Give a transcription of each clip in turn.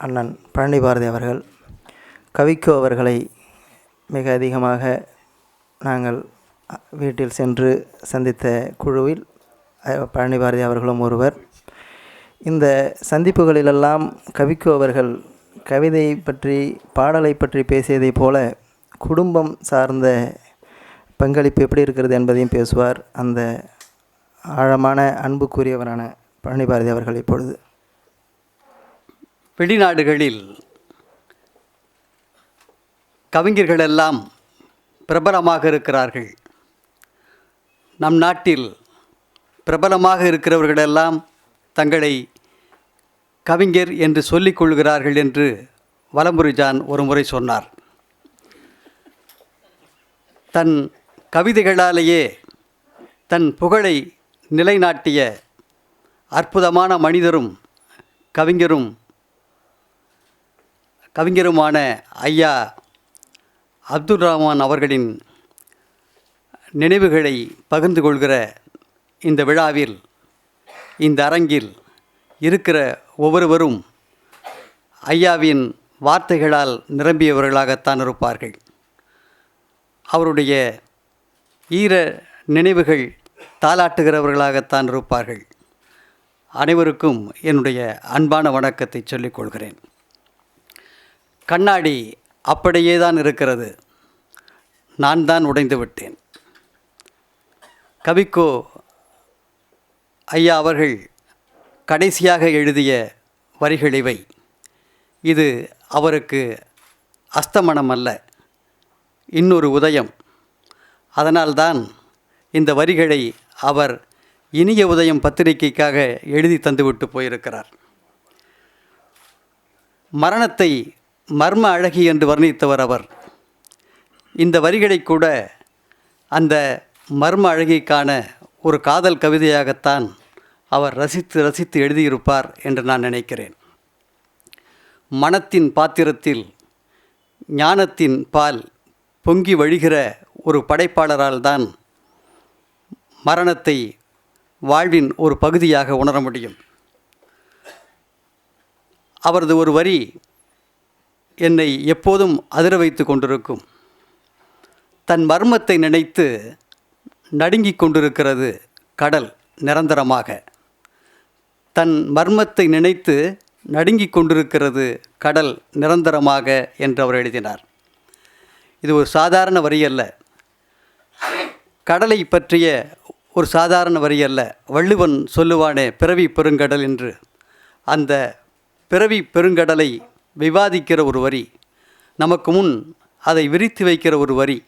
அண்ணன் பழனி பாரதி அவர்கள் கவிக்கோ அவர்களை மிக அதிகமாக நாங்கள் வீட்டில் சென்று சந்தித்த குழுவில் பழனி பாரதி அவர்களும் ஒருவர். இந்த சந்திப்புகளிலெல்லாம் கவிக்கோ அவர்கள் கவிதை பற்றி பாடலை பற்றி பேசியதைப் போல குடும்பம் சார்ந்த பங்களிப்பு எப்படி இருக்கிறது என்பதையும் பேசுவார். அந்த ஆழமான அன்புக்குரியவரான பழனி பாரதி அவர்கள் இப்பொழுது. வெளிநாடுகளில் கவிஞர்கள் எல்லாம் பிரபலமாக இருக்கிறார்கள். நம் நாட்டில் பிரபலமாக இருக்கிறவர்களெல்லாம் தங்களை கவிஞர் என்று சொல்லிக் கொள்கிறார்கள் என்று வலம்புரிஜான் ஒரு முறை சொன்னார். தன் கவிதைகளாலேயே தன் புகழை நிலைநாட்டிய அற்புதமான மனிதரும் கவிஞரும் கவிஞருமான ஐயா அப்துல் ரஹ்மான் அவர்களின் நினைவுகளை பகிர்ந்து கொள்கிற இந்த விழாவில் இந்த அரங்கில் இருக்கிற ஒவ்வொருவரும் ஐயாவின் வார்த்தைகளால் நிரம்பியவர்களாகத்தான் இருப்பார்கள். அவருடைய ஈர நினைவுகள் தாளாட்டுகிறவர்களாகத்தான் இருப்பார்கள். அனைவருக்கும் என்னுடைய அன்பான வணக்கத்தை சொல்லிக் கொள்கிறேன். கண்ணாடி அப்படியே தான் இருக்கிறது. நான் தான் உடைந்து விட்டேன். கவிக்கோ ஐயா அவர்கள் கடைசியாக எழுதிய வரிகள் இவை. இது அவருக்கு அஸ்தமனம் அல்ல இன்னொரு உதயம். அதனால்தான் இந்த வரிகளை அவர் இனிய உதயம் பத்திரிகைக்காக எழுதி தந்துவிட்டு போயிருக்கிறார். மரணத்தை மர்ம அழகி என்று வர்ணித்தவர் அவர். இந்த வரிகளை கூட அந்த மர்ம அழகிக்கான ஒரு காதல் கவிதையாகத்தான் அவர் ரசித்து ரசித்து எழுதியிருப்பார் என்று நான் நினைக்கிறேன். மனத்தின் பாத்திரத்தில் ஞானத்தின் பால் பொங்கி வழிகிற ஒரு படைப்பாளரால் தான் மரணத்தை வாழ்வின் ஒரு பகுதியாக உணர முடியும். அவரது ஒரு வரி என்னை எப்போதும் அதிர வைத்து கொண்டிருக்கும். தன் மர்மத்தை நினைத்து நடுங்கிக் கொண்டிருக்கிறது கடல் நிரந்தரமாக. தன் மர்மத்தை நினைத்து நடுங்கிக் கொண்டிருக்கிறது கடல் நிரந்தரமாக என்று அவர் எழுதினார். இது ஒரு சாதாரண வரி அல்ல. கடலை பற்றிய ஒரு சாதாரண வரி அல்ல. வள்ளுவன் சொல்லுவானே பிறவி பெருங்கடல் என்று. அந்த பிறவி பெருங்கடலை விவாதிக்கிற ஒரு வரி நமக்கு முன் அதை விரித்து வைக்கிற ஒரு வரி.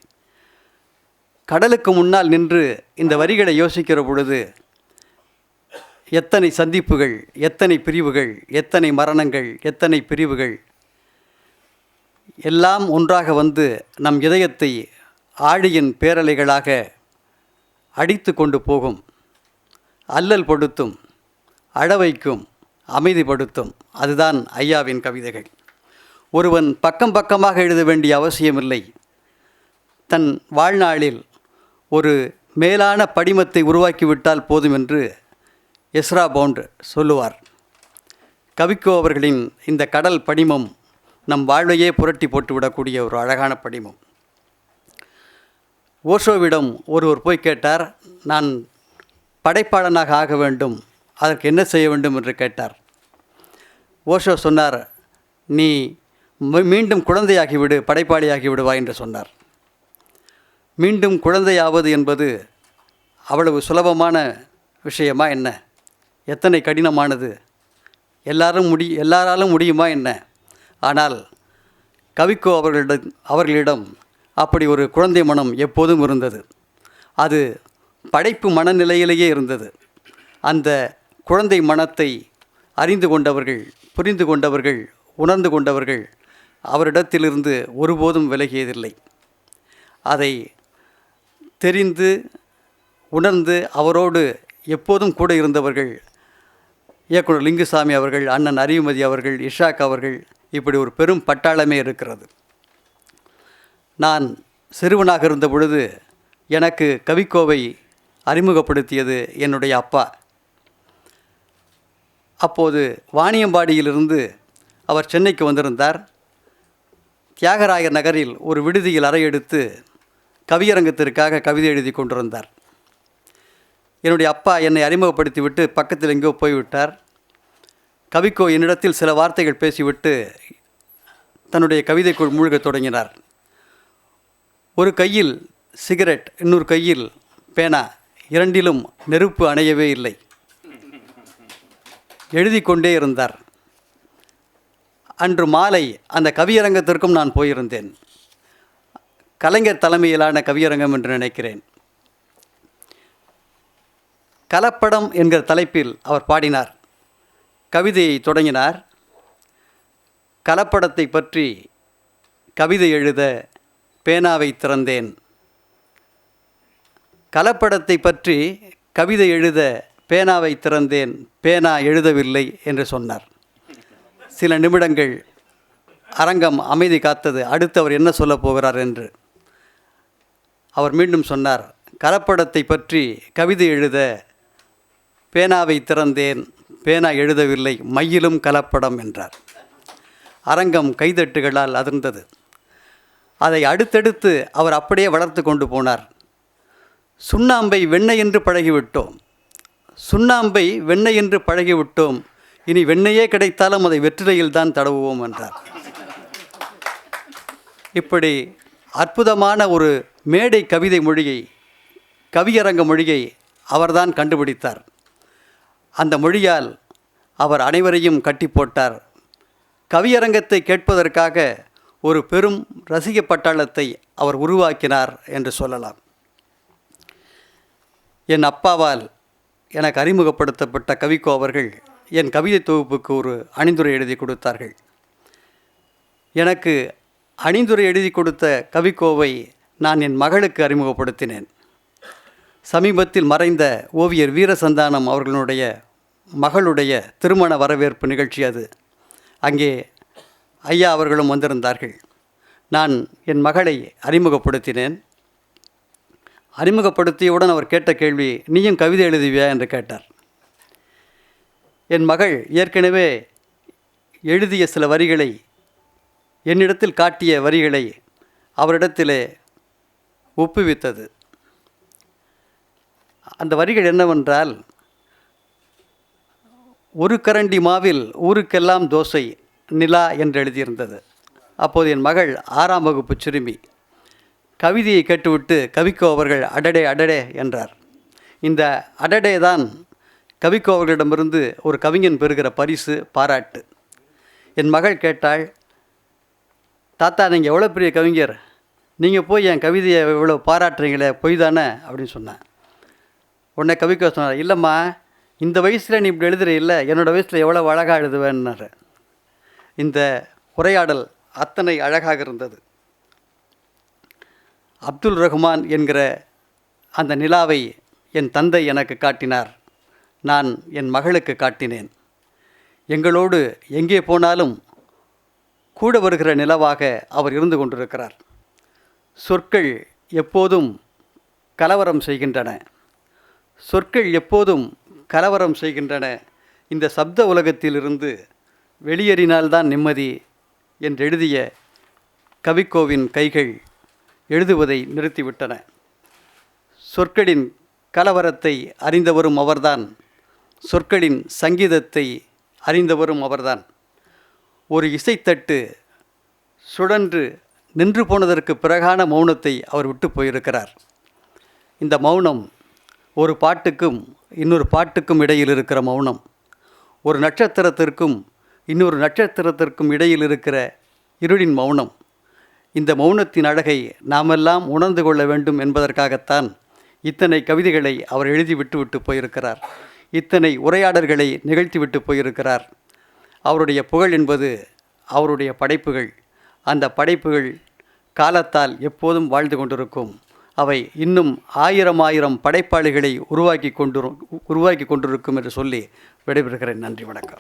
கடலுக்கு முன்னால் நின்று இந்த வரிகளை யோசிக்கிற பொழுது எத்தனை சந்திப்புகள் எத்தனை பிரிவுகள் எத்தனை மரணங்கள் எத்தனை பிரிவுகள் எல்லாம் ஒன்றாக வந்து நம் இதயத்தை ஆழியின் பேரலைகளாக அடித்து கொண்டு போகும். அல்லல் படுத்தும் அழவைக்கும் அமைதிப்படுத்தும். அதுதான் ஐயாவின் கவிதைகள். ஒருவன் பக்கம் பக்கமாக எழுத வேண்டிய அவசியமில்லை. தன் வாழ்நாளில் ஒரு மேலான படிமத்தை உருவாக்கிவிட்டால் போதும் என்று எஸ்ரா பவுண்ட் சொல்லுவார். கவிக்கோ அவர்களின் இந்த கடல் படிமம் நம் வாழ்வையே புரட்டி போட்டுவிடக்கூடிய ஒரு அழகான படிமம். ஓஷோவிடம் ஒருவர் போய் கேட்டார் நான் படைப்பாளனாக ஆக வேண்டும். அதற்கு என்ன செய்ய வேண்டும் என்று கேட்டார். ஓஷோ சொன்னார் நீ மீண்டும் குழந்தையாகிவிடு படைப்பாளியாகி விடுவா என்று சொன்னார். மீண்டும் குழந்தையாவது என்பது அவ்வளவு சுலபமான விஷயமா என்ன? எத்தனை கடினமானது? எல்லாரும் முடி எல்லாராலும் முடியுமா என்ன? ஆனால் கவிக்கோ அவர்களிடம் அவர்களிடம் அப்படி ஒரு குழந்தை மனம் எப்போதும் இருந்தது. அது படைப்பு மனநிலையிலேயே இருந்தது. அந்த குழந்தை மனத்தை அறிந்து கொண்டவர்கள் புரிந்து கொண்டவர்கள் உணர்ந்து கொண்டவர்கள் அவரிடத்திலிருந்து ஒருபோதும் விலகியதில்லை. அதை தெரிந்து உணர்ந்து அவரோடு எப்போதும் கூட இருந்தவர்கள் இயக்குனர் லிங்குசாமி அவர்கள் அண்ணன் அறிவுமதி அவர்கள் இஷாக் அவர்கள் இப்படி ஒரு பெரும் பட்டாளமே இருக்கிறது. நான் சிறுவனாக இருந்த பொழுது எனக்கு கவிக்கோவை அறிமுகப்படுத்தியது என்னுடைய அப்பா. அப்போது வாணியம்பாடியிலிருந்து அவர் சென்னைக்கு வந்திருந்தார். தியாகராயர் நகரில் ஒரு விடுதியில் அறையெடுத்து கவியரங்கத்திற்காக கவிதை எழுதி கொண்டிருந்தார். என்னுடைய அப்பா என்னை அறிமுகப்படுத்திவிட்டு பக்கத்தில் எங்கேயோ போய்விட்டார். கவிக்கோ என்னிடத்தில் சில வார்த்தைகள் பேசிவிட்டு தன்னுடைய கவிதைக்குள் மூழ்கத் தொடங்கினார். ஒரு கையில் சிகரெட் இன்னொரு கையில் பேனா இரண்டிலும் நெருப்பு அணையவே இல்லை. எழுதி கொண்டே இருந்தார். அன்று மாலை அந்த கவியரங்கத்திற்கும் நான் போயிருந்தேன். கலைஞர் தலைமையிலான கவியரங்கம் என்று நினைக்கிறேன். கலப்படம் என்கிற தலைப்பில் அவர் பாடினார். கவிதையை தொடங்கினார். கலப்படத்தை பற்றி கவிதை எழுத பேனாவை திறந்தேன். கலப்படத்தை பற்றி கவிதை எழுத பேனாவை திறந்தேன் பேனா எழுதவில்லை என்று சொன்னார். சில நிமிடங்கள் அரங்கம் அமைதி காத்தது. அடுத்து அவர் என்ன சொல்லப் போகிறார் என்று. அவர் மீண்டும் சொன்னார் கலப்படத்தை பற்றி கவிதை எழுத பேனாவை திறந்தேன் பேனா எழுதவில்லை மையிலும் கலப்படம் என்றார். அரங்கம் கைதட்டுகளால் அதிர்ந்தது. அதை அடுத்தடுத்து அவர் அப்படியே வளர்த்து கொண்டு போனார். சுண்ணாம்பை வெண்ணெய் என்று பழகிவிட்டோம். சுண்ணாம்பை வெண்ணெய் என்று பழகிவிட்டோம். இனி வெண்ணெயே கிடைத்தாலும் அதை வெற்றிலையில் தான் தடவுவோம் என்றார். இப்படி அற்புதமான ஒரு மேடை கவிதை மொழியை கவியரங்க மொழியை அவர்தான் கண்டுபிடித்தார். அந்த மொழியால் அவர் அனைவரையும் கட்டி போட்டார். கவியரங்கத்தை கேட்பதற்காக ஒரு பெரும் ரசிக பட்டாளத்தை அவர் உருவாக்கினார் என்று சொல்லலாம். என் அப்பாவால் எனக்கு அறிமுகப்படுத்தப்பட்ட கவிக்கோ அவர்கள் என் கவிதை தொகுப்புக்கு ஒரு அணிந்துரை எழுதி கொடுத்தார்கள். எனக்கு அணிந்துரை எழுதி கொடுத்த கவிக்கோவை நான் என் மகளுக்கு அறிமுகப்படுத்தினேன். சமீபத்தில் மறைந்த ஓவியர் வீரசந்தானம் அவர்களுடைய மகளுடைய திருமண வரவேற்பு நிகழ்ச்சி அது. அங்கே ஐயா அவர்களும் வந்திருந்தார்கள். நான் என் மகளை அறிமுகப்படுத்தினேன். அறிமுகப்படுத்தியவுடன் அவர் கேட்ட கேள்வி நீயும் கவிதை எழுதுவியா? என்று கேட்டார். என் மகள் ஏற்கனவே எழுதிய சில வரிகளை என்னிடத்தில் காட்டிய வரிகளை அவரிடத்திலே ஒப்புவித்தது. அந்த வரிகள் என்னவென்றால் ஒரு கரண்டி மாவில் ஊருக்கெல்லாம் தோசை நிலா என்று எழுதியிருந்தது. அப்போது என் மகள் ஆறாம் வகுப்பு சிறுமி. கவிதையை கேட்டுவிட்டு கவிக்கோ அவர்கள் அடடே அடடே என்றார். இந்த அடடே தான் கவிக்கோ அவர்களிடமிருந்து ஒரு கவிஞன் பெறுகிற பரிசு பாராட்டு. என் மகள் கேட்டாள் தாத்தா நீங்கள் எவ்வளோ பெரிய கவிஞர்? நீங்கள் போய் என் கவிதையை இவ்வளோ பாராட்டுறீங்களே பொய் தானே? அப்படின்னு சொன்னேன். உடனே கவிக்கோ சொன்னார் இல்லைம்மா இந்த வயசில் நீ இப்படி எழுதுற இல்லை என்னோடய வயசில் எவ்வளோ அழகாக எழுதுவேன்னாரு. இந்த உரையாடல் அத்தனை அழகாக இருந்தது. அப்துல் ரஹ்மான் என்கிற அந்த நிலாவை என் தந்தை எனக்கு காட்டினார். நான் என் மகளுக்கு காட்டினேன். எங்களோடு எங்கே போனாலும் கூட வருகிற நிலவாக அவர் இருந்து கொண்டிருக்கிறார். சொற்கள் எப்போதும் கலவரம் செய்கின்றன. சொற்கள் எப்போதும் கலவரம் செய்கின்றன. இந்த சப்த உலகத்திலிருந்து வெளியேறினால்தான் நிம்மதி என்று எழுதிய கவிக்கோவின் கைகள் எழுதுவதை நிறுத்திவிட்டன. சொற்களின் கலவரத்தை அறிந்தவரும் அவர்தான். சொற்களின் சங்கீதத்தை அறிந்தவரும் அவர்தான். ஒரு இசைத்தட்டு சுழன்று நின்று போனதற்கு பிறகான மௌனத்தை அவர் விட்டு போயிருக்கிறார். இந்த மௌனம் ஒரு பாட்டுக்கும் இன்னொரு பாட்டுக்கும் இடையில் இருக்கிற மௌனம். ஒரு நட்சத்திரத்திற்கும் இன்னொரு நட்சத்திரத்திற்கும் இடையில் இருக்கிற இருளின் மௌனம். இந்த மௌனத்தின் அழகை நாமெல்லாம் உணர்ந்து கொள்ள வேண்டும் என்பதற்காகத்தான் இத்தனை கவிதைகளை அவர் எழுதி விட்டுவிட்டு போயிருக்கிறார். இத்தனை உரையாடல்களை நிகழ்த்திவிட்டு போயிருக்கிறார். அவருடைய புகழ் என்பது அவருடைய படைப்புகள். அந்த படைப்புகள் காலத்தால் எப்போதும் வாழ்ந்து கொண்டிருக்கும். அவை இன்னும் ஆயிரம் ஆயிரம் படைப்பாளிகளை உருவாக்கி கொண்டு உருவாக்கி கொண்டிருக்கும் என்று சொல்லி விடைபெறுகிறேன். நன்றி வணக்கம்.